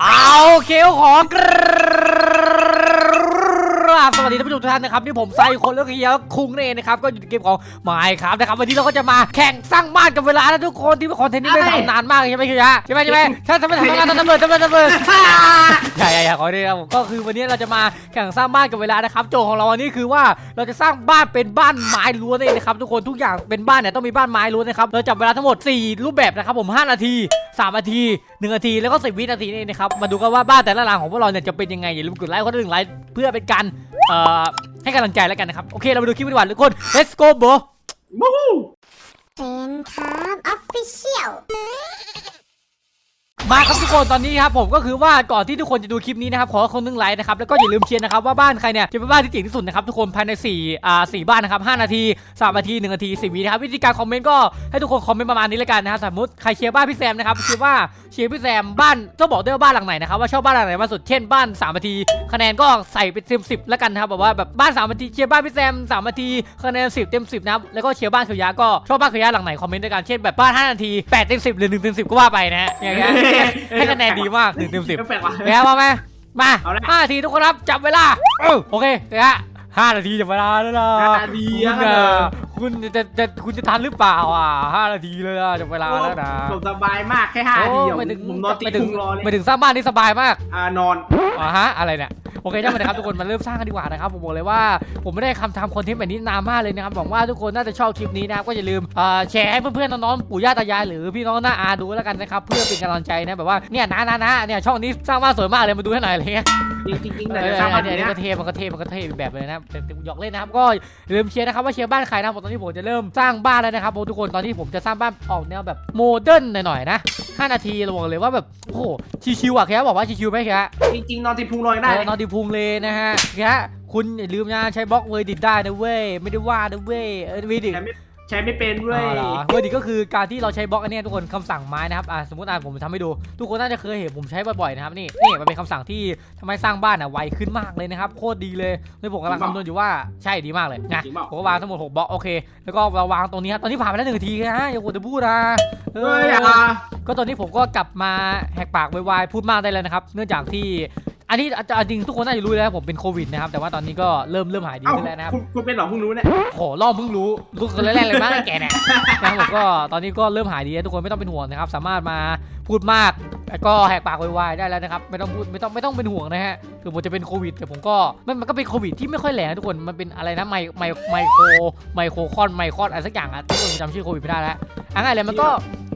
เอาเคลขอกราบสวัสดีท่านผู้ชมทุกท่านนะครับนี่ผมไซคนเลือกเฮียคุงนั่นเองนะครับก็อยู่ในเกมของไมค์ครับนะครับวันนี้เราก็จะมาแข่งสร้างบ้านกับเวลานะทุกคนที่เป็นคอนเทนต์นี้ไม่ได้ทำนานมากใช่ไหมคิวยะใช่ไหมใช่ไหมถ้าทำไมทำงานทำเบิดทำเบิดทำเบิดใช่ใช่ใช่ขอดีครับผมก็คือวันนี้เราจะมาแข่งสร้างบ้านกับเวลานะครับโจทย์ของเราวันนี้คือว่าเราจะสร้างบ้านเป็นบ้านไม้ล้วนนั่นเองนะครับทุกคนทุกอย่างเป็นบ้านเนี่ยต้องมีบ้านไม้ล้วนนะครับเราจับเวลาทั้งหมด 4 รูปแบบนะครับผม 5 นาที 3 นาที 1นาทีแล้วก็10วินาทีนี่เองนะครับมาดูกันว่าบ้านแต่ละหลังของพวกเราเนี่ยจะเป็นยังไงอย่าลืมกดไลค์คนละหนึ่งไลค์เพื่อเป็นการเอ่อให้กำลังใจแล้วกันนะครับโอเคเรามาดูคลิปกันดีกว่าทุกคน let's go bro วู้ฮู้เซนครับออฟฟิเชียล มาครับทุกคนตอนนี้ครับผมก็คือว่าก่อนที่ทุกคนจะดูคลิปนี้นะครับขอคนนึงไลค์นะครับแล้วก็อย่าลืมเชียร์นะครับว่าบ้านใครเนี่ยจะเป็นบ้านที่เจ๋งที่สุดนะครับทุกคนภายใน4อ่า4บ้านนะครับ5นาที3นาที1นาที10วินะครับวิธีการคอมเมนต์ก็ให้ทุกคนคอมเมนต์ประมาณนี้แล้วกันนะครับสมมติใครเชียร์บ้านพี่แซมนะครับคิดว่าเชียร์พี่แซมบ้านต้องบอกด้วยว่าบ้านหลังไหนนะครับว่าชอบบ้านหลังไหนมากสุดเช่นบ้าน3นาที คะแนนก็ใส่เป็นเต็มสิบแล้วกันนะครับแบบว่าแบบบ้าน3นาทีเชียร์บ้านพี่แซม3นาทีคะแนน10เต็ม10นะครับแล้วก็เชียร์บ้านเขียวยาก็ชอบบ้านเขียวยาหลังไหนคอมเมนต์ด้วยกันเช่นแบบบ้าน5นาที8เต็ม10หรือ1เต็ม10ก็ว่าไปนะอย่างเงี้ยให้คะแนนดีมากหนึ่งเต็มสิบก็แปลกว่ะไปครับมาไหมมาเอาละห้านาทีทุกคนครับจับเวลาเออโอเคเดี๋ยวฮะห้านาทีจับเวลาแล้วนะห้านาทีคุณอะน่ะ คุณจะจะคุณจะทันหรือเปล่าอะห้านาทีเลยอะจับเวลาแล้วนะผมสบายมากแค่ห้านาทีโอ้เดี๋ยวไม่ถึงผมนอนติดไม่ถึงพุงรอเลยไม่ถึงสร้างบ้านนี่สบายมากอ่านอนอ่าฮะอะไรเนี่ยโอเคช่างมันนะครับทุกคนมาเริ่มสร้างกันดีกว่านะครับผมบอกเลยว่าผมไม่ได้คำทำคอนเทนต์แบบนี้นานมากเลยนะครับหวังว่าทุกคนน่าจะชอบคลิปนี้นะครับก็อย่าลืมเอ่อแชร์ให้เพื่อนๆน้องๆปู่ย่าตายายหรือพี่น้องหน้าอาดูแล้วกันนะครับเพื่อเป็นกำลังใจนะแบบว่าเนี่ยนะนะนะเนี่ยช่องนี้สร้างบ้านสวยมากเลยมาดูให้หน่อยอะไรเงี้ยจริงๆจริงๆเอแต่อจะสร้างบ้านเนี่ยเนี้เนี่ยยก็เทมันก็เทมันก็เทอีกแบบเลยนะครับแต่แต่หยอกเล่นนะครับก็อย่าลืมเชียร์นะครับว่าเชียร์บ้านใครนะผมตอนนี้ผมจะเริ่มสร้างบ้านแล้วนะครับผมทุกคนตอนที่ผมจะสร้างบ้านออกแนวแบบโมเดิร์นหน่อยๆนะ5นาทีเราบอกเลยว่าแบบโอ้โหชิวๆอะแค่บอกว่าชิวๆไหมแค่จริงๆนอนติดพุงรอยังได้เออนอนดีพุงเลยนะฮะแค่คุณอย่าลืมนะใช้บล็อกเวอร์ดิตได้นะเว้ยไม่ได้ว่านะเว้ยเออวีดิใช้ไม่ ใช้ไม่เป็นด้วยอ๋อเหรอเวอร์ดิตก็คือการที่เราใช้บล็อกอันเนี้ยทุกคนคำสั่งไม้นะครับอะสมมติอะผมทำให้ดู ทุกคนน่าจะเคยเห็นผมใช้บ่อยๆนะครับนี่นี่มันเป็นคำสั่งที่ทำให้สร้างบ้านอะไวขึ้นมากเลยนะครับโคตรดีเลยเลยผมกำลังคำนวณอยู่ว่าใช่ดีมากเลยนะจริงเปล่า ผมก็วางทั้งหมด6บล็อกโอเค แล้วก็เราวางตรงนี้ครับตอนนี้ผ่านไปแล้วหนึ่งนาทีนะอย่าปวดจะพูดนะเอเฮ้อยอะ ก็ตอนนี้ผมก็กลับมาแหกปากวายๆพูดมากได้แล้วนะครับ เนื่องจากที่ อันนี้อาจจะจริงทุกคนน่าจะรู้แล้วผมเป็นโควิดนะครับแต่ว่าตอนนี้ก็เริ่มเริ่มหายดีเอ้าขึ้นแล้วนะครับ คุณคุณเป็นเหรอเพิ่งรู้เนี่ยโหล่อเพิ่งรู้รู้คนแรกๆเลยมั้งไอ้แกเนี่ยนะครับผมก็ตอนนี้ก็เริ่มหายดีแล้วทุกคนไม่ต้องเป็นห่วงนะครับ สามารถมาพูดมากแล้วก็แหกปากวายๆได้แล้วนะครับ ไม่ต้องพูดไม่ต้องไม่ต้องเป็นห่วงนะฮะคือผมจะเป็นโควิด แต่ผมก็มันมันก็เป็นโควิดที่ไม่ค่อยแหลงนะทุกคนมันเป็นอะไรนะไมไมไมโครไมโครคอนไมคอนอะไรสักอย่างอะทุกคนจำชื่อโควิดไม่ได้แล้วอะง่ายเลยมันก็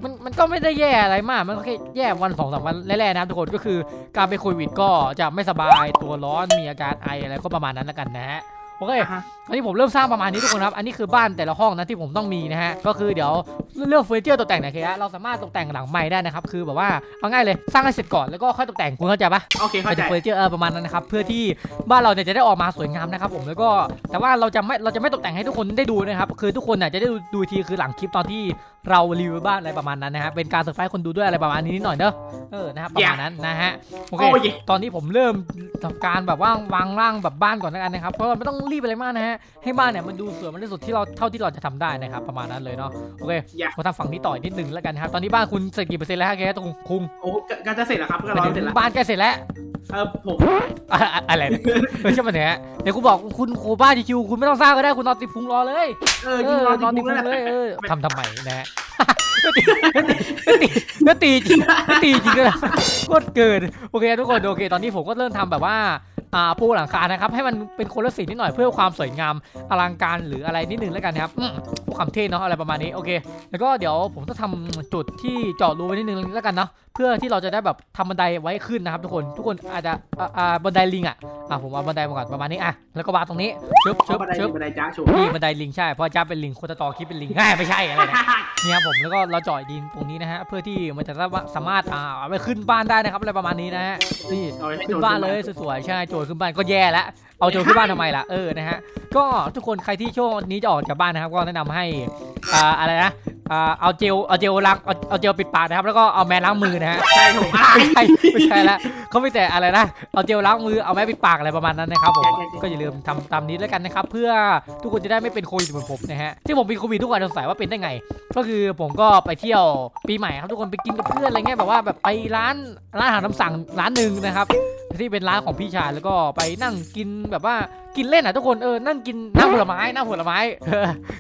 มันมันก็ไม่ได้แย่อะไรมากมันก็แค่แย่วันสองสามวันแรกๆนะครับทุกคนก็คือการเป็นโควิดก็จะไม่สบายตัวร้อนมีอาการไออะไรก็ประมาณนั้นแล้วกันนะฮะโอเค อะฮะอันนี้ผมเริ่มสร้างประมาณนี้ทุกคนครับ อันนี้คือบ้านแต่ละห้องนะที่ผมต้องมีนะฮะ ก็คือเดี๋ยวเรื่องเฟอร์นิเจอร์ตกแต่งเนะครับเราสามารถตกแต่งหลังใหม่ได้นะครับ คือแบบว่าเอาง่ายเลยสร้างให้เสร็จก่อนแล้วก็ค่อยตกแต่งคุณเข้าใจปะโอเคเข้าใจเฟอร์นิเจอร์เออประมาณนั้นนะครับ เพื่อที่บ้านเราเนี่ยจะได้ออกมาสวยงามนะครับผม แล้วก็แต่ว่าเราจะไม่เราจะไม่ตกแต่งให้ทุกคนได้ดูนะครับ คือทุกคนเนี่ยจะได้ดูดูอีกทีคือหลังคลิปตอนที่เรารีวิวบ้านอะไรประมาณนั้นนะฮะ เป็นการเซอร์ไพรส์คนดูด้วยอะไรประมาณนี้นิดหน่อยเนอะเออ นะครับประมาณนั้นนะฮะ โอเคโอ้ยตอนนี้ผมเริ่มทำการแบบว่าวางร่างแบบบ้านก่อนแล้วกันนะครับ เพราะว่าไม่ต้องรีบอะไรมากนะฮะให้บ้านเนี่ยมันดูสวยมันที่สุดที่เราเท่าที่เราจะทำได้นะครับประมาณนั้นเลยเนาะโอเคอย่ามาทำฝั่งนี้ต่อยนิดหนึ่งแล้วกันนะครับตอนนี้บ้านคุณเสร็จกี่เปอร์เซ็นต์แล้วฮะแกตรงคุงโอ้ก็จะเสร็จแล้วครับก็หรมาอยถึเสร็จงแล้วบ้านแกเสร็จแล้วเออผมอะอะอะไรเนี่ยเออใช่ไหมเนี่ยเดี๋ยวกูบอกคุณโคบ้าจิวคุณไม่ต้องสร้างก็ได้คุณนอนติดพุงรอเลยเออยิงนอนนอนติติดดพุพุงงแล้วเลยแหละเออทำทำไมนะฮะก็ตีก็ตีก็ตีก็ตีจริงก็ตีจริงเลยโคตรเกินโอเคทุกคนโอเค ตอนนี้ผมก็เริ่มทำแบบว่า อ่าปูหลังคานะครับให้มันเป็นคนละสีนิดหน่อยเพื่อความสวยงามอลังการหรืออะไรนิดนึงแล้วกันครับความเท่เนาะอะไรประมาณนี้โอเค แล้วก็เดี๋ยวผมจะทำจุดที่เจาะรูไว้นิดนึงแล้วกันเนาะ เพื่อที่เราจะได้แบบทำบันไดไว้ขึ้นนะครับทุกคนทุกคนอาจจะอ่าอ่าบันไดลิงอะอะผมเอาบันไดมาก่อนประมาณนี้อะแล้วก็วางตรงนี้ชึบชึเชิบบันไดชึบ บันไดจ้าโชว์นี่บันไดลิงใช่ เพราะจ้าเป็นลิงคนตะตอคิดเป็นลิงง่ายไม่ใช่อะไรนะเนี่ยครับผมแล้วก็เราเจาะดินตรงนี้นะฮะเพื่อที่มันจะสามารถอ่าเอาไปขึ้นบ้านได้นะครับอะไรประมาณนี้นะฮะนี่ เอาไว้ให้ขึ้โจนรบ้านเลยสวยๆใช่โจรขึ้นบ้านก็แย่แล้ว เอาโจรขึ้นบ้านทำไมล่ะเออนะฮะก็ทุกคนใครที่ช่วงนี้จะออกจากบ้านนะครับ ก็แนะนำให้อ่าอะไรนะอ่าเอาเจลเอาเจลล้างเอาเอาเจลปิดปากนะครับ แล้วก็เอาแมสล้างมือนะฮะใช่ผมไม่ใช่ไม่ใช่แล้วเขาไม่แต่อะไรนะเอาเจลล้างมือเอาแมสปิดปากอะไรประมาณนั้นนะครับผมก็อย่าลืมทำตามนี้แล้วกันนะครับ เพื่อทุกคนจะได้ไม่เป็นโควิดเหมือนผมนะฮะที่ผมเป็นโควิดทุกคนสงสัยว่าเป็นได้ไง ก็คือผมก็ไปเที่ยวปีใหม่ครับทุกคนไปกินกับเพื่อนอะไรเงี้ยแบบว่าแบบไปร้านร้านอาหารตามสั่งร้านหนึ่งนะครับที่เป็นร้านของพี่ชายแล้วก็ไปนั่งกินแบบว่ากินเล่นอะทุกคนเออนั่งกินน้ำผลไม้น้ำผลไม้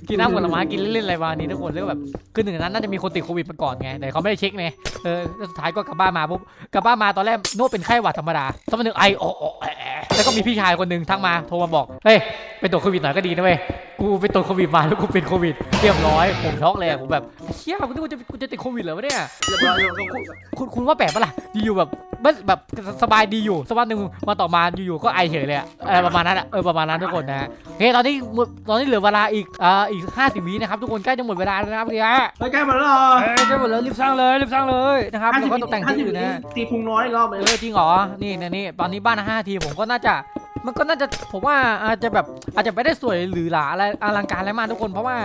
กินน้ำผลไม้กินเล่นๆอะไรมานี้ทุกคนแล้วแบบคือหนึ่งนั้นน่าจะมีคนติดโควิดมาก่อนไงแต่เขาไม่ได้เช็คไงเออแล้วสุดท้ายก็กลับบ้านมาปุ๊บกลับบ้านมาตอนแรกโน้ตเป็นไข้หวัดธรรมดาสักพักหนึ่งไอโอโอแอะแล้วก็มีพี่ชายคนหนึ่งทักมาโทรมาบอกเฮ้ยไปตรวจโควิดหน่อยก็ดีนะเว้ย กูไปตรวจโควิดมาแล้วกูเป็นโควิดเรียบร้อยผมช็อกเลยอะผมแบบเชี่ยกูนึกว่าจะกูจะติดโควิดเหรอวะเนี่ยเรียบร้อยเรียบร้อยคุณคุณว่าแปลกปะล่ะอยู่ๆแบบแบบแบบสบายดีอยู่สักวันหนึ่งมาต่อมาอยู่ๆก็ไอเฉยเลยอะอะไรประมาณนั้นอะเออประมาณนั้นทุกคนนะฮะโอเคตอนนี้หมดตอนนี้เหลือเวลาอีกอ่าอีก50วินะครับทุกคนใกล้จะหมดเวลาแล้วนะครับพี่ฮะเฮ้ยใกล้หมดแล้วเหรอเอ้ยใกล้หมดแล้วรีบสร้างเลยรีบสร้างเลยนะครับแล้วก็ตกแต่งที่อยู่นะตีพุงน้อยอีกรอบเลเอยอจริงเหรอนี่นี่นี่ตอนนี้บ้านห้าทีผมก็น่าจะ มันก็น่าจะผมว่าอาจจะแบบอาจจะไม่ได้สวยหรือหลาอะไรอลังการอะไรมากทุกคนเพราะว่า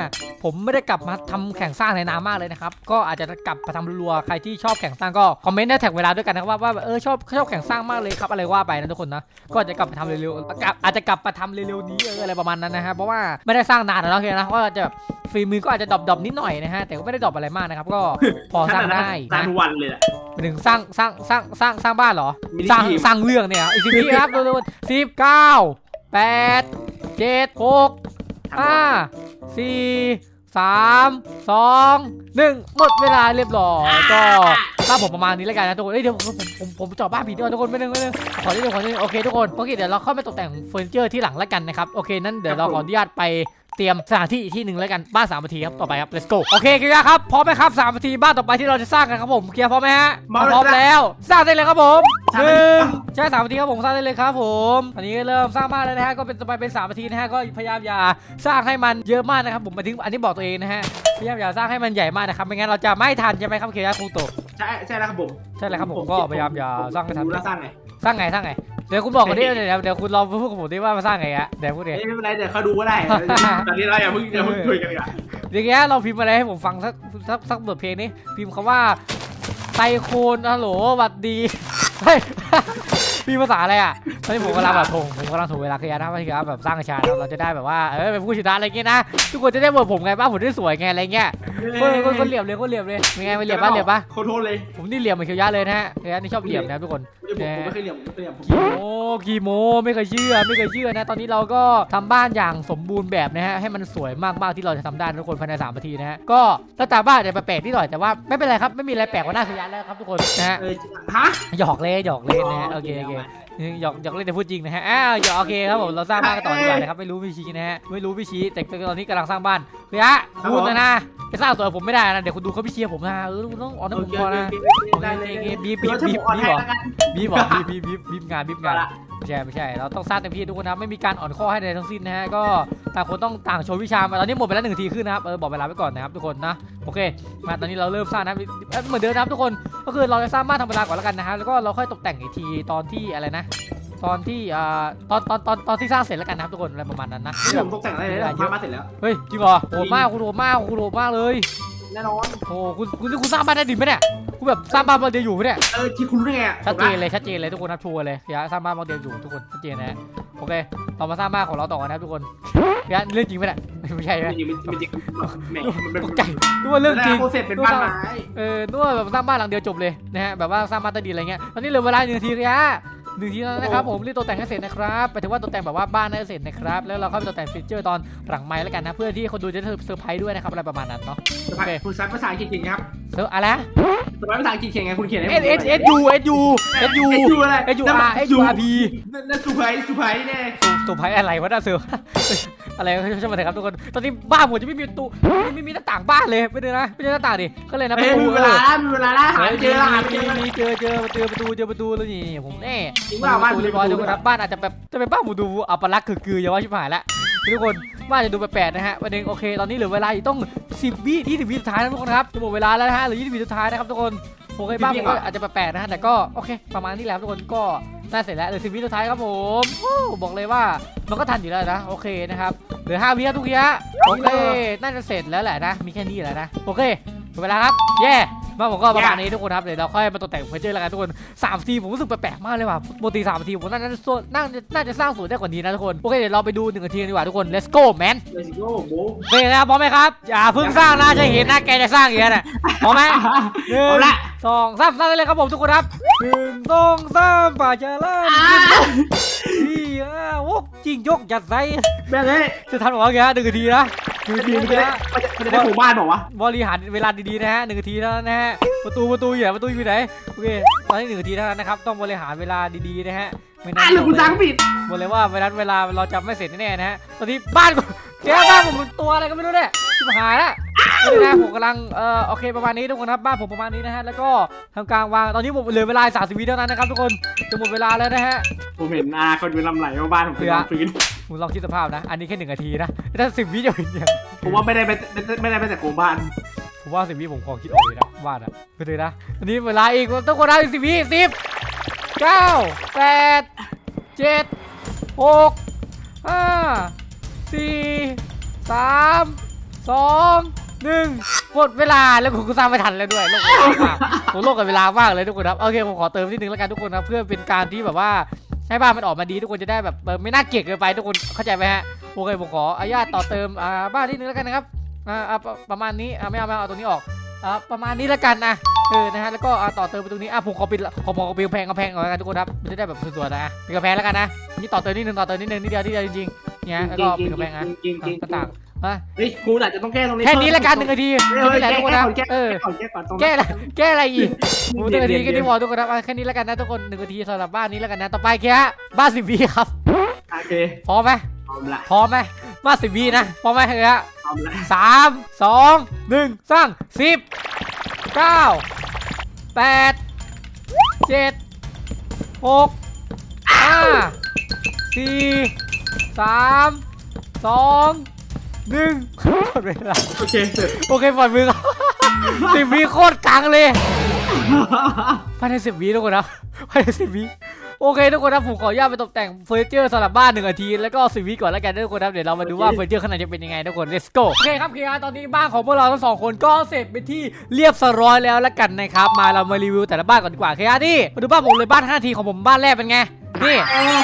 ผมไม่ได้กลับมาทำแข่งสร้างในนามมากเลยนะครับก็อาจจะกลับมาทำรัวใครที่ชอบแข่งสร้างก็คอมเมนต์ได้แท็กเวลาด้วยกันนะครับว่าว่าเออชอบชอบแข่งสร้างมากเลยครับอะไรว่าไปนะทุกคนนะก็จะกลับมาทำเร็วๆกลับอาจจะกลับมาทำเร็วๆนี้เอออะไรประมาณนั้นนะครับเพราะว่าไม่ได้สร้างนานแล้วเพียงนะก็อาจะแบบฝีมือก็อาจจะดรอปๆนิดหน่อยนะฮะแต่ก็ไม่ได้ดรอปอะไรมากนะครับก็พอสร้างได้นานนะวันเลยแหละไปถึงสร้างสร้างสร้างสร้างสร้างบ้านเหรอ มินิสร้างทีม สร้างเรื่องเนี่ยอีกสิบวิครับดูดูสิบเก้าแปดเจ็ดหกห้าสี่สามสองหนึ่งหมดเวลาเรียบร้อยก็ถ้าผมประมาณนี้แล้วกันนะทุกคนเอ้ยเดี๋ยวผมผมผมผมจอดบ้านผิดด้วยทุกคนไม่นึงไม่นึงขอที่เดียวขอที่เดียวโอเคทุกคนโอเคเดี๋ยวเราเข้าไปตกแต่งเฟอร์นิเจอร์ที่หลังแล้วกันนะครับโอเคนั่นเดี๋ยวเราขออนุญาตไป เตรียมสถานที่อีกที่หนึ่งแล้วกันบ้านสามนาทีครับต่อไปครับ let's go โอเคเคลียร์ครับพร้อมไหมครับสามนาทีบ้านต่อไปที่เราจะสร้างกันครับผมเคลียร์พร้อมไหมฮะพร้อมแล้ว สร้างได้เลยครับผมหนึ่งใช่สามนาทีครับผมสร้างได้เลยครับผมอันนี้ก็เริ่มสร้างบ้านแล้วนะฮะก็เป็นต่อไปเป็นสามนาทีนะฮะก็พยายามอย่าสร้างให้มันเยอะมากนะครับผมหมายถึงอันนี้บอกตัวเองนะฮะพยายามอย่าสร้างให้มันใหญ่มากนะครับไม่งั้นเราจะไม่ทันใช่ไหมครับเคยาคุโตะใช่ใช่แล้วครับผมใช่เลยครับผมก็พยายามอย่าสร้างให้ทันรู้แล้วสร้างไงสร้างไงสร้างไง เดี๋ยวคุณบอกก่อนดิเดี๋ยวเดี๋ยวคุณลองพูดกับผมดิว่ามาสร้างไงอะเดี๋ยวพูดดิไม่เป็นไรเดี๋ยวเขาดูก็ได้ตอนนี้เราอย่าเพิ่งอย่าเพิ่งคุยกันดีกว่าเดี๋ยวแกเราพิมพ์อะไรให้ผมฟังสักสักสักบทเพลงนี้พิมพ์คำว่าไตโคนฮัลโหลสวัสดีเฮ้ย พี่ภาษาอะไรอะตอนนี้ผมกำลังแบบถงผมกำลังถูกเวลาเคลียร์นะว่าคือแบบสร้างชาติเราจะได้แบบว่าเออเป็นผู้ชนะอะไรเงี้ยนะทุกคนจะได้บอกผมไงบ้างผมได้สวยไงอะไรเงี้ยคนคนคนเหลี่ยมเลยคนเหลี่ยมเลยเป็นไงไม่เหลี่ยมปะเหลี่ยมปะโคตรโทษเลยผมนี่เหลี่ยมเหมือนเคียวยะเลยนะฮะเคียวยะนี่ชอบเหลี่ยมนะครับทุกคนผมไม่เคยเหลี่ยมผมไม่เคยเหลี่ยมผมกีโมกีโมไม่เคยเชื่อไม่เคยเชื่อนะตอนนี้เราก็ทำบ้านอย่างสมบูรณ์แบบนะฮะให้มันสวยมากๆที่เราจะทำได้นะทุกคนภายใน3นาทีนะฮะก็หน้าตาบ้านอาจจะแปลกๆนิดหน่อยแต่ว่าไม่เป็นไรครับไม่มีอะไรแปลกกว่าหน้าเคียวยะแล้วครับทุกคนนะฮะเออฮะหยอกเล่นหยอกเล่นนะฮะโอเคโอเคหยอกหยอกเล่นแต่พูดจริงนะฮะอ้าวหยอกโอเคครับผมเราสร้างบ้านกันต่อดีกว่านะครับไม่รู้วิชีนะฮะไม่รู้วิชีแต่ตอนนี้กำลังสร้างบ้านเฮ้ยฮะคุณนะนะไปสร้างตัวผมไม่ได้นะเดี๋ยวคุณดูเขาพี่เชียร์ผมนะเออคุณต้องอ่อนให้โอผมเคพอโอนะเคโอเคได้โอเลยเคบีบเดี๋บียวบถ้าบีผบมอ่อนบีให้บเหรอแล้วกันบีบบีบบีบบีบงานบีบงานละ ไม่ใช่ไม่ใช่ เราต้องสร้างเต็มที่ทุกคนนะไม่มีการอ่อนข้อให้ใดทั้งสิ้นนะฮะก็ต่างคนต้องต่างโชว์วิชามาตอนนี้หมดไปแล้วหนึ่งทีขึ้นนะครับเออบอกเวลาไว้ก่อนนะครับทุกคนนะโอเค มาตอนนี้เราเริ่มสร้างนะเอ้ยเหมือนเดิมนะครับทุกคนก็คือเราจะสร้างบ้านธรรมดาก่อนแล้วกันนะฮะแล้วก็เราค่อยตกแต่งอีกทีตอนที่อะไรนะตอนที่อ่าตอนตอนตอนตอนที่สร้างเสร็จแล้วกันนะครับทุกคนอะไรประมาณนั้นนะนี่ผมตกแต่งอะไรเลยผมพามาเสร็จแล้วเฮ้ยจริงเหรอโหดมากคุณโหดมากคุณโหดมากเลยแน่นอนโอ้คุณคุณนี่คุณสร้างบ้านได้ดินไหมเนี่ย คุณแบบสร้างบ้านมาเดียวอยู่ไหมเนี่ย เออที่คุณรู้ไงชัดเจนเลยชัดเจนเลยทุกคนครับชัวร์เลยเดี๋ยวสร้างบ้านมาเดียวอยู่ทุกคนชัดเจนนะฮะโอเคเรามาสร้างบ้านของเราต่อนะครับทุกคนเดี๋ยวเรื่องจริงไหมเนี่ยไม่ใช่ไหมจริงมันจริงแหมมันเป็นตกใจนึกว่าเรื่องจริง โปรเซสเป็นบ้านไม้เออนึกว่าแบบสร้างบ้านหลังเดียวจบเลยนะฮะแบบว่าสร้างบ้านใต้ดินอะไรเงี้ยตอนนี้เหลือเวลาหนึ่งนาทีครับหนึ่งนาทีแล้วนะครับผมรีบตกแต่งให้เสร็จนะครับไปถึงว่าตกแต่งแบบว่าบ้านให้เสร็จนะครับแล้วเราเข้าไปตกแต่งฟีเจอร์ตอนหลังไม้แล้วกันนะเพื่อที่คนดูจะได้เซอร์ไพรส์ด้วยนะครับอะไรประมาณนั้นเนาะคุณซัดภาษาอังกฤษเก่งครับ เซอร์อะไรสมัยภาษาอังกฤษเก่งไงคุณเขียนให้เอสเอสเอสยูเอสยูเอสยูอะไรเอสยูอาร์เอสยูอาร์พีนั่นสุไพสุไพแน่เซอร์ไพรส์อะไรวะน่าเซอร์อะไรก็ช่างมันเถอะครับทุกคน ตอนนี้บ้านผมจะไม่มีประตูไม่ไม่มีหน้าต่างบ้านเลยไม่ได้นะไม่ใช่หน้าต่างดิก็เลยนะปเฮ้ระยตูมีเวลาแล้วมีเวลาแล้วหาเฮ้ยเจอหาเจมีอมีเจอเจอเจอประตูเจอประตูแล้วนี่ผมแน่จริงปว่าระบ้านตูเรียบร้อยทุกคนครับบ้านอาจจะแบบจะเป็นบ้านผมดูอัปลักษณ์คือๆอย่าว่าชิบหายละ ทุกคนบ้านจะดูแปลกๆนะฮะวันหนึงโอเค ตอนนี้เหลือเวลาอีกต้อง 10 วิ20วิสุดท้ายนะทุกคนครับจะหมดเวลาแล้วนะฮะเหลือ20วิสุดท้ายนะครับทุกคนโอเคบ้านผมก็อาจจะแปลกๆนะฮะแต่ก็โอเค ประมาณนี้แหล้วทุกคนก็น่าเสร็จแล้วเหลือสิบวิสุดท้ายครับผมโอ้บอกเลยว่ามันก็ทันอยู่แล้วนะโอเคนะครับเหลือห้าวิครับทุกทีฮะโอเคน่าจะเสร็จแล้วแหละนะมีแค่นี้แหละนะโอเคหมดเวลาครับเย่ มาผมก็ประมาณนี้ทุกคนครับเดี๋ยวเราค่อยมาตกแต่งเฟอร์นิเจอร์แล้วกันทุกคนสามทีผมรู้สึกแปลกๆมากเลยว่ะปกติสามทีผมน่าจะส่วนน่าจะน่าจะสร้างสวนได้กว่านี้นะทุกคนโอเคเดี๋ยวเราไปดูหนึ่งนาทีกันดีกว่าทุกคน let's go man เลสิโก้โบโอเคนะครับพร้อมไหมครับอย่าเพิ่งสร้างนะจะเห็นนะแกจะสร้างอย่างนั้นน่ะพร้อมไหมหนึ่เอางละสองสามสร้างได้เลยครับผมทุกคนครับหนึ่งสองสามป่าจะล่า มสี่ห้าหกจิงยกจัดไซแม่งเอ้ยจะทันบอกว่าไงฮะหนึ่งนาทีนะหนึ่งนาทีมันนะจะได้ฮะมันจะได้หมู่บ้านบอกวะบริหารเวลาดีๆนะฮะหนึ่งนาทีแล้วนะฮะประตูประตูอยู่ไหนประตูอยู่ไหนโอเคตอนนี้หนึ่งนาทีเท่านั้นนะครับต้องบริหารเวลาดีๆนะฮะไม่อะน่าหรือกูสร้างผิดบอกเลยว่าเวลาเวลาเราจะไม่เสร็จแน่ๆนะฮะตอนนี้บ้านกูแกบ้านผมเป็นตัวอะไรก็ไม่รู้เนี่ยชิบหายละ นี่นะผมกำลังเอ่อโอเคประมาณนี้ทุกคนครับบ้านผมประมาณนี้นะฮะแล้วก็ทำกลางวางตอนนี้ผมเหลือเวลา30วิเท่านั้นนะครับทุกคนจะหมดเวลาแล้วนะฮะ ผมเห็นอาคนเป็นลำไหลว่าบ้านผมเป็นลำพื้นคุณลองคิดสภาพนะ อันนี้แค่หนึ่งนาทีนะถ้าสิบวิจะเป็นยังไงผมว่าไม่ได้ไปไม่ได้ไปแต่โครงบ้านผมว่าสิบวิผมขอคิดออกเลยนะวาดอะไปเลยนะอันนี้เวลาอีกต้องคนได้สิบวิสิบเก้าแปดเจ็ดหกห้าสี่สามสอง หนึ่งหมดเวลาแล้วผมก็สร้างไม่ทันแล้วด้วยโลกเวลามากผมโลกกับเวลามากเลยทุกคนครับโอเคผมขอเติมนิดนึงแล้วกันทุกคนครับเพื่อเป็นการที่แบบว่าให้บ้านมันออกมาดีทุกคนจะได้แบบเออไม่น่าเกลียดเกินไปทุกคนเข้าใจไหมฮะโอเคผมขออนุญาตต่อเติมอ่าบ้านนิดนึงแล้วกันนะครับอ่าอ่าประประมาณนี้อ่าไม่เอาไม่เอาเอาตรงนี้ออกอ่าประมาณนี้แล้วกันนะเออนะฮะแล้วก็อ่าต่อเติมไปตรงนี้อะผมขอปิดขอผมขอปิดกำแพงกำแพงก่อนแล้วกันทุกคนครับมันจะได้แบบสวยๆนะปิดกำแพงแล้วกันนะนี่ต่อเติมนิดนึงต่อเติมนิดนึงนิดเดียวนิดเดียวจริงๆเนี่ยแล้วก็ปิดกำแพงนะจริงจริงอะก็ต่าง อะเฮ้ยกูอาจจะต้องแก้ตรงนี้แค่นี้แล้วกันหนึ่งนาทีเฮ้ยแค่นี้แหละแก้ทุกคนก่นะอนแก้เออก่อนแก้ก่อนตรงแก้อะไรแก้อะไรอีกหมูหนึ่งนาทีเดี๋ยวแค่นี้พอทุกคนครับอะแค่นี้แล้วกันนะทุกคนหนึ่งนาทีสำหรับบ้านนี้แล้วกันนะต่อไปแค่บ้านสิบวิครับโอเคพร้อมไหมพร้อมละพร้อมไหมบ้านสิบวินะพร้อมไหมเฮ้ยฮะพร้อมละสามสองหนึ่งสร้างสิบเก้าแปดเจ็ดหกห้าสี่สามสอง หนึ่งหมดเวลาโอเคเสร็จโอเคปล่อยมือครับสิบวิโคตรกังเลยภายในสิบวิทุกคนนะภายในสิบวิโอเคทุกคนนะผมขออนุญาตไปตกแต่งเฟอร์นิเจอร์สำหรับบ้านหนึ่งนาทีแล้วก็สิบวิก่อนแล้วกันนะทุกคนนะเดี๋ยวเรามาดูว่าเฟอร์นิเจอร์ข้างในจะเป็นยังไงทุกคน let's go โอเคครับคือตอนนี้บ้านของพวกเราทั้งสองคนก็เสร็จเป็นที่เรียบร้อยแล้วแล้วกันนะครับมาเรามารีวิวแต่ละบ้านก่อนดีกว่าเคอาที่มาดูบ้านผมเลยบ้าน5นาทีของผมบ้านแรกเป็นไง นี่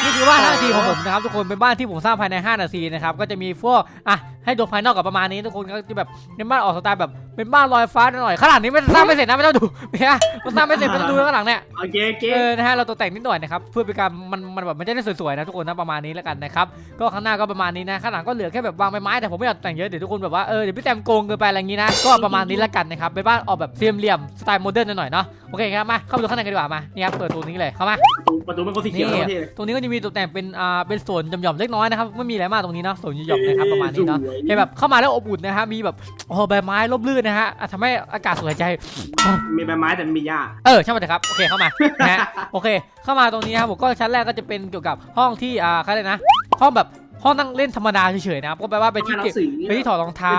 นี่คือบ้าน5นาทีของผมนะครับทุกคนเป็นบ้านที่ผมสร้างภายใน 5 นาทีนะครับก็จะมีพวกอะให้ดูภายนอกกับประมาณนี้ทุกคนก็จะแบบเป็นบ้านออกสไตล์แบบเป็นบ้านลอยฟ้าหน่อยข้างหลังนี้ไม่สร้างไม่เสร็จนะไม่ต้องดูเนี่ยมันสร้างไม่เสร็จไม่ต้องดูข้างหลังเนี่ยโอเคโอเคเออนะฮะเราตกแต่งนิดหน่อยนะครับเพื่อเป็นการมันมันแบบมันจะได้สวยๆนะทุกคนนะประมาณนี้แล้วกันนะครับก็ข้างหน้าก็ประมาณนี้นะข้างหลังก็เหลือแค่แบบวางใบไม้แต่ผมไม่อยากแต่งเยอะเดี๋ยวทุกคนแบบว่าเออเดี๋ยวพี่แตมโกงเกินไปอะไรอย่างงี้นะก็ประมาณนี้แล้วกันนะครับเป็นบ้านออกแบบเสี่ยมเหลี่ยมสไตล์โมเดิร์นหน่อยเนาะโอเคครับมาเข้าไปดูข้างในกันดีกว่ามานี่ครับเปิดตัวนี้เลยเข้ามาประตูมันก็สีเขียวแล้วพี่ ตรงนี้ก็จะมีตกแต่งเป็นอ่าเป็นสวนหย่อมๆเล็กน้อยนะครับไม่มีอะไรมากตรงนี้เนาะสวนหย่อมๆนะครับประมาณนี้เนาะแค่แบบเข้ามาแล้วอบอุ่นนะฮะมีแบบโอ้โหใบไม้ร่มรื่นนะฮะอะทำให้อากาศสวยใจ มีใบไม้แต่ไม่มีหญ้าเออช่างมันเถอะครับโอเคเข้ามานะฮะโอเค เข้ามาตรงนี้นะครับผมก็ชั้นแรกก็จะเป็นเกี่ยวกับห้องที่อ่าเขาเรียกนะห้องแบบ ห้องนั่งเล่นธรรมดาเฉยๆนะครับก็แปลว่าเป็นที่เก็บเป็นที่ถอดรองเท้า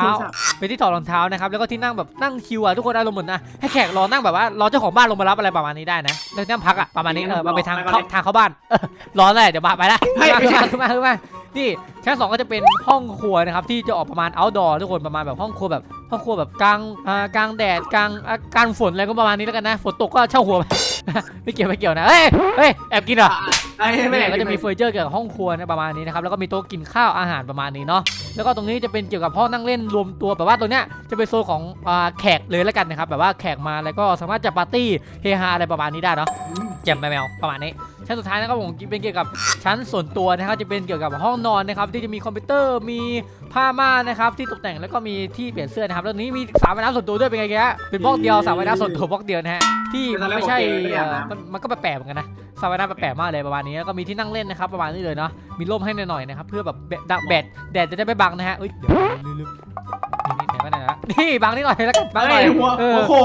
เป็นที่ถอดรองเท้านะครับแล้วก็ที่นั่งแบบนั่งคิวอะทุกคนอารมณ์เหมือนนะให้แขกรอนั่งแบบว่ารอเจ้าของบ้านลงมารับอะไรประมาณนี้ได้นะแล้วนั่งพักอะประมาณนี้เออมาไปทางเข้าทางเข้าบ้านเออรอเลยเดี๋ยวมาไปละขึ้นมาขึ้นมาขึ้นมานี่ชั้นสองก็จะเป็นห้องครัวนะครับที่จะออกประมาณ outdoor ทุกคนประมาณแบบห้องครัวแบบห้องครัวแบบกลางอ่ากลางแดดกลางอ่ากลางฝนอะไรก็ประมาณนี้แล้วกันนะฝนตกก็เช่าหัวไปไม่เกี่ยวไม่เกี่ยวนะเฮ้ยเฮ้ยแอบกินเหรอ ไอ้แม่เนี่ยก็จะมีเฟอร์นิเจอร์เกี่ยวกับห้องครัวนะประมาณนี้นะครับแล้วก็มีโต๊ะกินข้าวอาหารประมาณนี้เนาะแล้วก็ตรงนี้จะเป็นเกี่ยวกับห้องนั่งเล่นรวมตัวแบบว่าตรงเนี้ยจะเป็นโซนของแขกเลยแล้วกันนะครับแบบว่าแขกมาแล้วก็สามารถจะปาร์ตี้เฮฮาอะไรประมาณนี้ได้เนาะแจ่มแมวประมาณนี้ชั้นสุดท้ายนะครับผมเป็นเกี่ยวกับชั้นส่วนตัวนะครับจะเป็นเกี่ยวกับห้องนอนนะครับที่จะมีคอมพิวเตอร์มีผ้าม่านนะครับที่ตกแต่งแล้วก็มีที่เปลี่ยนเสื้อนะครับแล้วนี้มีสระว่ายน้ำส่วนตัวด้วยเป็นไงแกเป็นบล็อกเดียวสระว่ายน้ำส่วนตัวบล็อกเดียวนะฮะที่ไม่ใช่มันก็แปลกเหมือนกันนะ สระว่ายน้ำแปลกมากเลยประมาณนี้แล้วก็มีที่นั่งเล่นนะครับประมาณนี้เลยเนาะมีร่มให้หน่อยๆนะครับเพื่อแบบแดดแดดแดดจะได้ไม่บังนะฮะเอ้ยเดี๋ยวลืมนี่บังนิดหน่อยแล้วกันบังหน่อย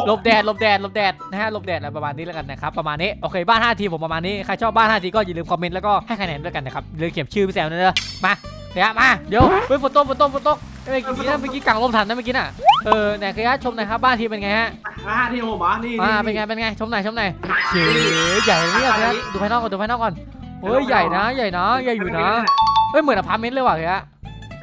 หลบแดดหลบแดดหลบแดดนะฮะหลบแดดอะไรประมาณนี้แล้วกันนะครับประมาณนี้โอเคบ้าน5ทีผมประมาณนี้ใครชอบบ้าน5ทีก็อย่าลืมคอมเมนต์แล้วก็ให้คะแนนด้วยกันนะครับอย่าลืมเขียนชื่อพี่แซมด้วยนะมาเดี๋ยวมาเดี๋ยวเฮ้ยฝนตกฝนตกฝนตก เอ้ยเมื่อกี้นะเมื่อกี้กางลมทันนะเมื่อกี้น่ะ เออไหนขออนุญาตชมหน่อยครับบ้านทีเป็นไงฮะมาที่ผมเหรอนี่อ่าเป็นไงเป็นไงชมหน่อยชมหน่อยเฉยใหญ่เนี่ยนะดูภายนอกก่อนดูภายนอกก่อนเฮ้ยใหญ่นะ ใหญ่นะใหญ่อยู่นะเฮ้ยเหมือนอพาร์ตเมนต์เลยว่ะเฮียใ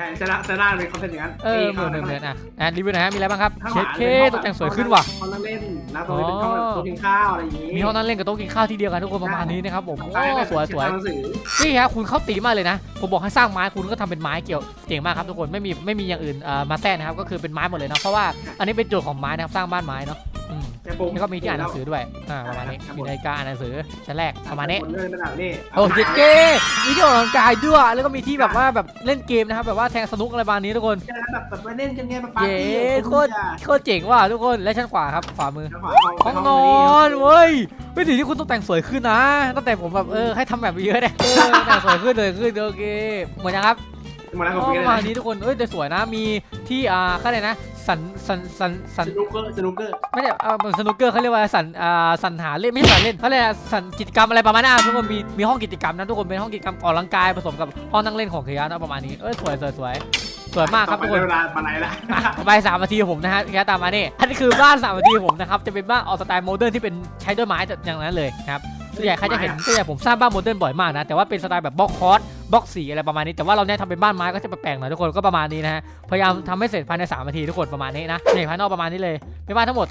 ช่ชนะชนะเป็นคอนเทนต์อย่างนั้นเออเหมือนเหมือนเหมือนอะอะรีวิวหน่อยฮะมีอะไรบ้างครับเชดเคตกแต่งสวยขึ้นว่ะห้องนั่งเล่นแล้วตรงนี้เป็นห้องแบบโต๊ะกินข้าวอะไรอย่างงี้มีห้องนั่งเล่นกับโต๊ะกินข้าวที่เดียวกันทุกคนประมาณนี้นะครับผมใช่โอ้สวยสวยหนังสือนี่ฮะคุณเข้าตีมากเลยนะผมบอกให้สร้างไม้คุณก็ทำเป็นไม้เกี่ยวเจ๋งมากครับทุกคนไม่มีไม่มีอย่างอื่นเอ่อมาแทรกนะครับก็คือเป็นไม้หมดเลยนะเพราะว่าอันนี้เป็นโจทย์ของไม้นะครับสร้างบ้านไม้เนาะ อืมแต่ผมแล้วก็มีที่อ่านหนังสือด้วย อ่าประมาณนี้มีนาฬิกาอ่านหนังสือชั้นแรกประมาณนี้คนเล่นเป็นแบบนี้โอ้ยเก้มีที่ออกกำลังกายด้วย แล้วก็มีที่แบบว่าแบบเล่นเกมนะครับ แบบว่าแทงสนุกอะไรประมาณนี้ทุกคนใช่แบบแบบไปเล่นกันไงแบบปาร์เย้ตี้โคตรโคตรเจ๋งว่ะทุกคน และชั้นขวาครับ ขวามือขวาห้องนอนเว้ยเฮ้ยทีนี้คุณต้องแต่งสวยขึ้นนะ ตั้งแต่ผมแบบเออให้ทำแบบเยอะเนี่ยเออแต่งสวยขึ้นเลยขึ้นโอเคเหมือนนะครับมาแล้วปผมระมาณนี้ทุกคน เอ้ยแต่สวยนะ มีที่อ่าเขาเรียกนะ สันสันสันสันสนุกเกอร์สนุกเกอร์ไม่ใช่เออสนุกเกอร์เขาเรียกว่าสันอ่าสันหาเล่นไม่ใช่สันเล่นเขาเรียกว่าสันกิจกรรมอะไรประมาณนั้นอะทุกคนมีมีห้องกิจกรรมนะทุกคนเป็นห้องกิจกรรมออกกำลังกายผสมกับห้องนั่งเล่นของเคียนะประมาณนี้เอ้ยสวยสวยสวยสวยมากครับทุกคนเวลามาไหนละอะไปสามนาทีผมนะฮะแค่ตามมานี่อันนี้คือบ้านสามนาทีผมนะครับจะเป็นบ้านออกสไตล์โมเดิร์นที่เป็นใช้ด้วยไม้อย่างนั้นเลยนะครับ ส่วนใหญ่ใครจะเห็นส่วนใหญ่ผมสร้างบ้านโมเดิร์นบ่อยมากนะ แต่ว่าเป็นสไตล์แบบบล็อกคอร์สบล็อกสีอะไรประมาณนี้ แต่ว่าเราเนี่ยทำเป็นบ้านไม้ก็จะแปลกๆหน่อยทุกคน ก็ประมาณนี้นะฮะ พยายามทำให้เสร็จภายใน3นาทีทุกคนประมาณนี้นะในภายนอกประมาณนี้เลยเป็นบ้านทั้งหมด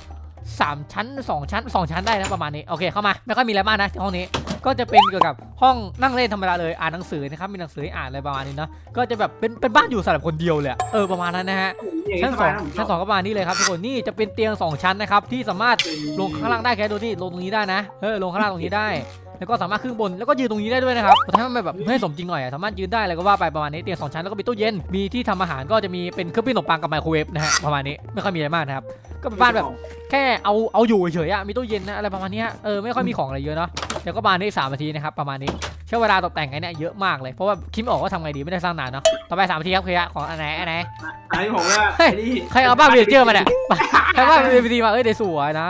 3 ชั้น 2 ชั้น 2 ชั้นได้นะประมาณนี้ โอเคเข้ามา ไม่ค่อยมีอะไรมากนะที่ห้องนี้ก็จะเป็นเกี่ยวกับห้องนั่งเล่นธรรมดาเลยอ่านหนังสือนะครับมีหนังสือให้อ่านอะไรประมาณนี้เนาะก็จะแบบเป็นเป็นบ้านอยู่สำหรับคนเดียวเลยอะเออประมาณนั้นนะฮะชั้นสองชั้นสองก็ประมาณนี้เลยครับทุกคนนี่จะเป็นเตียง 2 ชั้นนะครับที่สามารถลงข้างล่างได้แค่ดูนี่ลงตรงนี้ได้นะเออลงข้างล่างตรงนี้ได้ แล้วก็สามารถขึ้นบนแล้วก็ยืนตรงนี้ได้ด้วยนะครับแต่ถ้ามันแบบให้สมจริงหน่อยอะสามารถยืนได้อะไรก็ว่าไปประมาณนี้เตียงสองชั้นแล้วก็มีตู้เย็นมีที่ทำอาหารก็จะมีเป็นเครื่องปิ้งขนมปังกับไมโครเวฟนะฮะประมาณนี้ไม่ค่อยมีอะไรมากนะครับก็เป็นบ้านแบบแค่เอาเอาอยู่เฉยๆอะมีตู้เย็นนะอะไรประมาณเนี้ยเออไม่ค่อยมีของอะไรเยอะเนาะเดี๋ยวก็ประมาณนี้สามนาทีนะครับประมาณนี้ใช้เวลาตกแต่งไงเนี่ยเยอะมากเลยเพราะว่าคิดไม่ออกว่าทำไงดีไม่ได้สร้างนานเนาะต่อไปสามนาทีครับเคลียร์ของอันไหนอันไหนอันนี้ผมว่าเฮ้ยใครเอาบ้านเบเจอร์มาเนี่ยใครบ้านเบเจอร์มาเอ้ยเดี๋ยวสวยนะ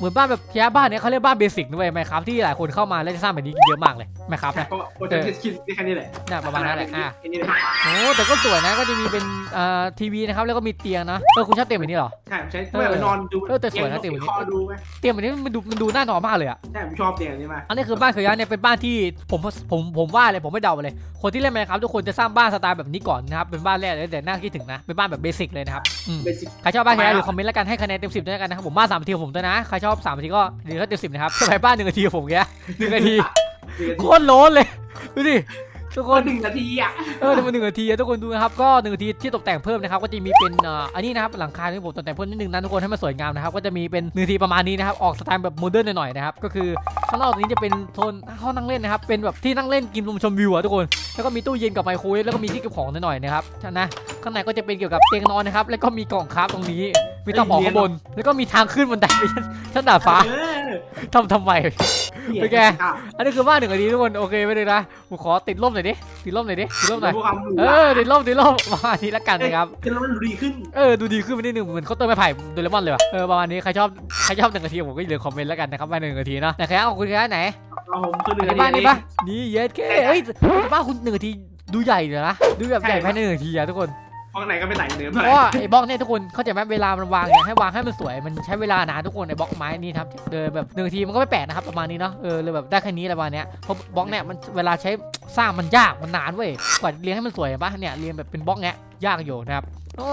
เหมือนบ้านแบบแค่บ้านเนี้ยเขาเรียกบ้านเบสิกด้วยไหมครับที่หลายคนเข้ามาแล้วจะสร้างแบบนี้เยอะมากเลยไหมครับนะ ก็โปรเจกต์คิดแค่นี้แหละน่ะประมาณนั้นแหละอะ แค่นี้แหละโอ้แต่ก็สวยนะก็จะมีเป็นเอ่อทีวีนะครับแล้วก็มีเตียงนะเออคุณชอบเตียงแบบนี้เหรอ ใช่ผมใช้เพื่อไปนอนดูเออแต่สวยนะเตียงแบบนี้ คอดูไหมเตียงแบบนี้มันดูมันดูน่านอนมากเลยอะใช่ผมชอบเตียงนี้มากอันนี้คือบ้านเคยย้ายเนี่ยเป็นบ้านที่ผมผมผมว่าเลยผมไม่เดาเลย คนที่เล่นไหมครับทุกคนจะสร้างบ้านสไตล์แบบนี้ก่อนนะครับเป็นบ้านแรกเลยแต่น่าคิดถึงนะเป็นบ้านแบบเบสิกเลยนะครับอืม เบสิก ใครชอบบ้านเคยย้ายหรือคอมเมนต์แล้วกันให้คะแนนเต็มสิบด้วยกันนะครับผมบ้านสามนาทีของผมด้วยนะ ใครชอบสามนาทีก็ดีก็เต็มสิบนะครับสมัยบ้านหนึ่งนาทีของผมแค่หนึ่งนาทีโคตรโล้นเลยดูดิ ทุกคก็น หนึ่งนาทีอะ เออเดี๋ยวมาหนึ่งนาทีอะทุกคนดูนะครับก็หนึ่งนาทีที่ตกแต่งเพิ่มนะครับก็จะมีเป็นเอ่ออันนี้นะครับหลังคาที่ผมตกแต่งเพิ่มนิดนึงนะทุกคนให้มันสวยงามนะครับก็จะมีเป็นหนึ่งนาทีประมาณนี้นะครับออกสไตล์แบบโมเดิร์นหน่อยๆนะครับก็คือข้างนอกตรงนี้จะเป็นโทนห้องนั่งเล่นนะครับเป็นแบบที่นั่งเล่นกินลมชมวิวอะทุกคนแล้วก็มีตู้เย็นกับไมโครเวฟแล้วก็มีที่เก็บของหน่อยๆนะครับนะข้างในก็จะเป็นเกี่ยวกับเตียงนอนนะครับแล้วก็มีกล่องคราฟตรงนี้มีเตาเผาข้างบน แล้วก็มีทางขึ้นบันไดไปชั้นชั้นดาดฟ้าเออทำทำไม เป็นไงอันนี้คือบ้านหนึ่งนาทีทุกคนโอเคไปเลยนะผมขอติดร่มหน่อยดิติดร่มหน่อยดิติดร่มหน่อยพวกความหรูเออติดร่มติดร่มประมาณนี้ละกันนะครับคือแล้วมันดีขึ้นเออดูดีขึ้นไปนิดนึงเหมือนเขาน์เติมไม้ไผ่โดเรมอนเลยว่ะเออประมาณนี้ใครชอบใครชอบหนึ่งนาทีผมก็อย่าลืมคอมเมนต์แล้วกันนะครับว่าหนึ่งนาทีนะไหนใครเอาคุณแค่ไหนเอาผมคือหอันึ่นงนานี้ทีบ้านนี้ปะนี่เย็ดแค่เฮ้ยบ้านคุณหนึ่งนาทีดูใหญ่เลยนะดูแบบใหญ่ภายในหนึ่งนาทีอะทุกคน ห้องไหนก็ไม่ใส่เดิมเพเท่าไหร่ราะว่าไอ้บล็อกเนี่ยทุกคนเข้าใจไหมเวลามันวางเนี่ยให้วางให้มันสวยมันใช้เวลานานทุกคนไอ้บล็อกไม้นี่ครับเดินแบบหนึ่งนาทีมันก็ไม่แปลกนะครับประมาณนี้เนาะเออเลยแบบได้แค่นี้อะไรประมาณเนี้ยเพราะบล็อกเนี่ยมันเวลาใช้สร้างมันยากมันนานเว้ยกว่าเรียงให้มันสวยเห็นปะเนี่ยเรียงแบบเป็นบล็อกเนี้ยยากอยู่นะครับอ๋อ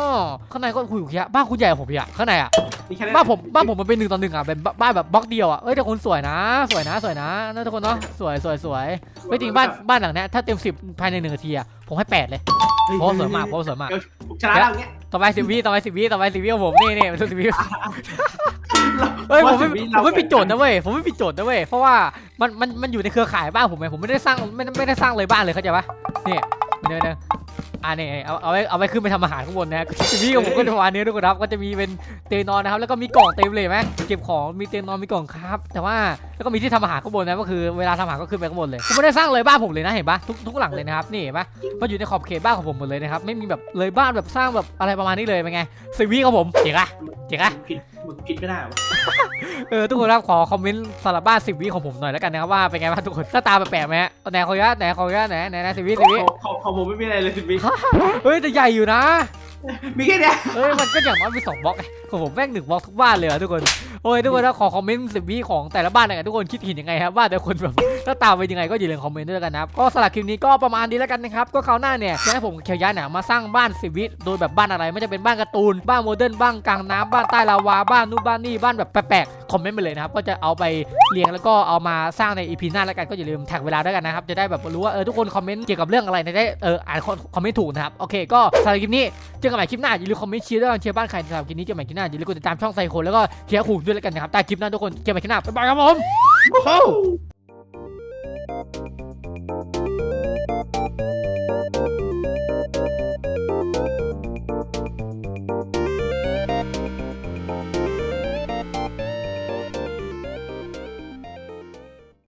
ข้างในก็คุยอยู่แค่บ้านคุณใหญ่กว่าผมอีกอะข้างในอะมีแค่บ้านผมบ้านผมมันเป็นหนึ่งต่อหนึ่งอะเป็นบ้านแบบบล็อกเดียวอะเอ้ยแต่คนสวยนะ สวยนะสวยนะนะทุกคนเนาะสวยสวยสวยเฮ้ยจริงบ้านบ้านหลังเนี้ยถ้าเต็มสิบภายในหนึ่งนาทีอะผมให้แปดเลย เพราะสวยมากเพราะสวยมากเดี๋ยวชนะแล้วเงี้ยต่อไปสิบวิต่อไปสิบวิต่อไปสิบวิของผมนี่นี่สิบวิเฮ้ยผมไม่ผมไม่ปิดโจทย์นะเว้ยผมไม่ปิดโจทย์นะเว้ยเพราะว่ามันมันมันอยู่ในเครือข่ายบ้านผมไงผมไม่ได้สร้างไม่ไม่ได้สร้างเลยบ้านเลยเข้าใจปะนี่เดี๋ยวเดี๋ยว อ่าเนี่ยเอาเอาไว้เอาไว้ขึ้นไปทำอาหารข้างบนนะสิบวิของผมก็จะประมาณนี้ทุกคนครับก็จะมีเป็นเตียงนอนนะครับ แล้วก็มีกล่องเต็มเลยไหมเก็บของมีเตียงนอนมีกล่องครับ แต่ว่าแล้วก็มีที่ทำอาหารข้างบนนะก็คือเวลาทำอาหารก็ขึ้นไปข้างบนเลยผมไม่ได้สร้างเลยบ้านผมเลยนะเห็นปะทุกทุกหลังเลยนะครับนี่เห็นปะมันอยู่ในขอบเขตบ้านของผมหมดเลยนะครับไม่มีแบบเลยบ้านแบบสร้างแบบอะไรประมาณนี้เลยเป็นไงสิบวิของผมเจ๋งอะเจ๋งอะผิดมึงผิดไม่ได้หรอเออทุกคนครับขอคอมเมนต์สำหรับบ้านสิบวิของผมหน่อยแล้วกันนะครับว่าเป็นไงบ้างทุกคนหน้าตาแปลกๆไหมฮะไหนขออนุญาตไหนขออนุญาตไหนไหนไหนสิบวิสิบวิของของผมไม่มีอะไรเลยสิบวิ เฮ้ยแต่ใหญ่อยู่นะ มีแค่เนี้ยเอ้ยมันก็อย่างน้อยมีสองบล็อกไงของผมแม่งหนึ่งบล็อกทุกบ้านเลยอะทุกคนโอ้ยทุกคนถ้าขอคอมเมนต์สิบวิของแต่ละบ้านหน่อยกันทุกคนคิดเห็นยังไงครับว่าแต่คนแบบถ้าตามไปยังไงก็อย่าลืมคอมเมนต์ด้วยกันนะครับก็สำหรับคลิปนี้ก็ประมาณนี้แล้วกันนะครับก็คราวหน้าเนี่ยจะให้ผมเขียวย้ายหนามาสร้างบ้านสิบวิโดยแบบบ้านอะไรไม่จะเป็นบ้านการ์ตูนบ้านโมเดิร์นบ้านกลางน้ำบ้านใต้ลาวาบ้านนู่นบ้านนี่บ้านแบบแปลกๆคอมเมนต์ไปเลยนะครับก็จะเอาไปเรียงแล้วก็เอามาสร้างในอีพีหน้าแล้วกันก็อย่าลืมแท็กเวลาด้วยกันนะครับจะได้แบบรู้ว่าเออทุกคนคอมเมนต์เกี่ยวกับเรื่องอะไรจะได้เอออ่านคอมเมนต์ถูกนะครับโอเคก็สำหรับคลิปนี้เจอกันใหม่คลิปหน้าอย่าลืมคอมเมนต์เชียร์ด้วยเชียร์บ้านใครสำหรับคลิปนี้เจอกันใหม่คลิปหน้าอย่าลืมกดติดตามช่องไซโคแล้วก็เชียร์หูด้วยแล้วกันนะครับใต้คลิปหน้าทุกคนเจอกันใหม่คลิปหน้าบ๊ายบายครับผม Oh!